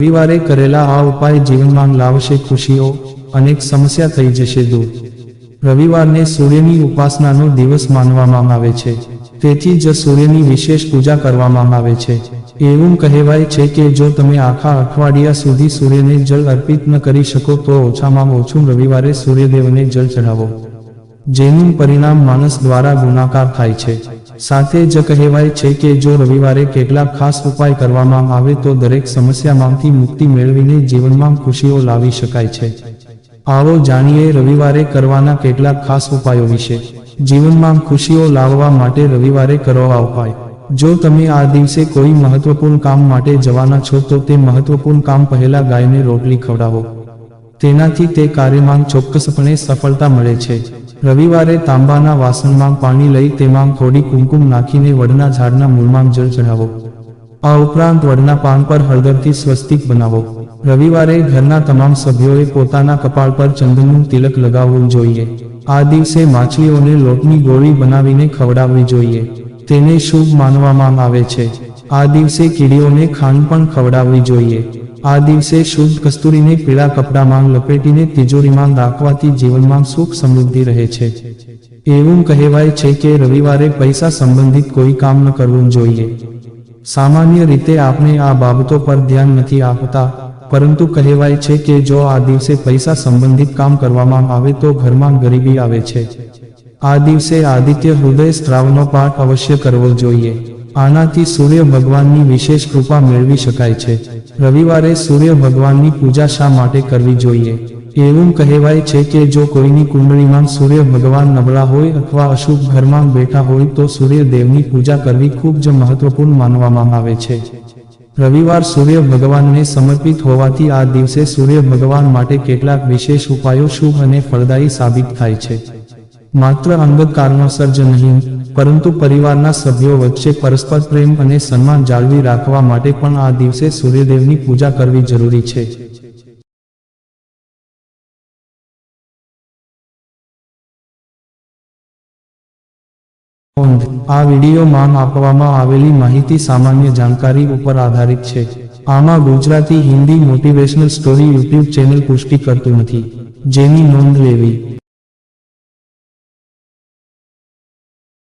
રવિવારે કરેલા આ ઉપાય જીવનમાં લાવશે ખુશીઓ, અનેક સમસ્યા થઈ જશે દૂર. રવિવારને સૂર્યની ઉપાસનાનો દિવસ માનવામાં આવે છે. તેથી જ સૂર્યની વિશેષ પૂજા કરવામાં આવે છે. એવું કહેવાય છે કે જો તમે આખા અઠવાડિયા સુધી સૂર્યને જળ અર્પિત ન કરી શકો તો ઓછામાં ઓછું રવિવારે સૂર્યદેવને જળ ચઢાવો. જેનું પરિણામ માણસ દ્વારા ગુણાકાર થાય છે. સાથે જ કહેવાય છે કે જો રવિવારે કેટલાક ખાસ ઉપાય કરવામાં આવે તો દરેક સમસ્યામાંથી મુક્તિ મેળવીને જીવનમાં ખુશીઓ લાવી શકાય છે. આવો જાણીએ રવિવારે કરવાના કેટલાક ખાસ ઉપાયો વિશે. જીવનમાં ખુશીઓ લાવવા માટે રવિવારે કરો આ ઉપાય. જો તમે આ દિવસે કોઈ મહત્વપૂર્ણ કામ માટે જવાના છો તો તે મહત્વપૂર્ણ કામ પહેલા ગાયને રોટલી ખવડાવો. તેનાથી તે કાર્યમાં ચોક્કસપણે સફળતા મળે છે. રવિવારે તાંબાના વાસણમાં પાણી લઈ તેમાં થોડી કુમકુમ નાખીને વડના ઝાડના મૂળમાં જળ ચઢાવો. આ ઉપરાંત વડના પાન પર હળદરથી સ્વસ્તિક બનાવો. રવિવારે ઘરના તમામ સભ્યોએ પોતાના કપાળ પર ચંદનનું તિલક લગાવવું જોઈએ. આ દિવસે માછલીઓને લોટની ગોળી બનાવીને ખવડાવવી જોઈએ. તેને શુભ માનવામાં આવે છે. આ દિવસે કીડીઓને ખાંડ પણ ખવડાવવી જોઈએ. આ દિવસે શુદ્ધ કસ્તુરીને, પીળા કપડામાં લપેટીને, તિજોરીમાં રાખવાથી જીવનમાં સુખ સમૃદ્ધિ રહે છે. એવું કહેવાય છે કે રવિવારે પૈસા સંબંધિત કોઈ કામ ન કરવું જોઈએ. સામાન્ય રીતે આપણે આ બાબતો પર ધ્યાન નથી આપતા, પરંતુ કહેવાય છે કે જો આ દિવસે પૈસા સંબંધિત કામ કરવામાં આવે તો ઘરમાં ગરીબી આવે છે. આ દિવસે આદિત્ય હૃદય સ્ત્રાવનો પાઠ અવશ્ય કરવો જોઈએ. આનાથી સૂર્ય ભગવાનની વિશેષ કૃપા મેળવી શકાય છે. રવિવારે સૂર્ય ભગવાનની પૂજા શા માટે કરવી જોઈએ? એવું કહેવાય છે કે જો કોઈની કુંડળીમાં સૂર્ય ભગવાન નબળા હોય અથવા અશુભ ઘરમાં બેઠા હોય તો સૂર્યદેવની પૂજા કરવી ખૂબ જ મહત્વપૂર્ણ માનવામાં આવે છે. રવિવાર સૂર્ય ભગવાનને સમર્પિત હોવાથી આ દિવસે સૂર્ય ભગવાન માટે કેટલાક વિશેષ ઉપાયો શુભ અને ફળદાયી સાબિત થાય છે. માત્ર અંગત કારણોસર જ નહીં પરંતુ પરિવારના સભ્યો વચ્ચે પરસ્પર પ્રેમ અને સન્માન જાળવી રાખવા માટે પણ આ દિવસે સૂર્યદેવની પૂજા કરવી જરૂરી છે. આ વિડીયોમાં આપવામાં આવેલી માહિતી સામાન્ય જાણકારી ઉપર આધારિત છે. આમાં Gujarati Hindi motivational story YouTube channel પુષ્ટિ કરતું નથી. જેની નોંધ લેવી.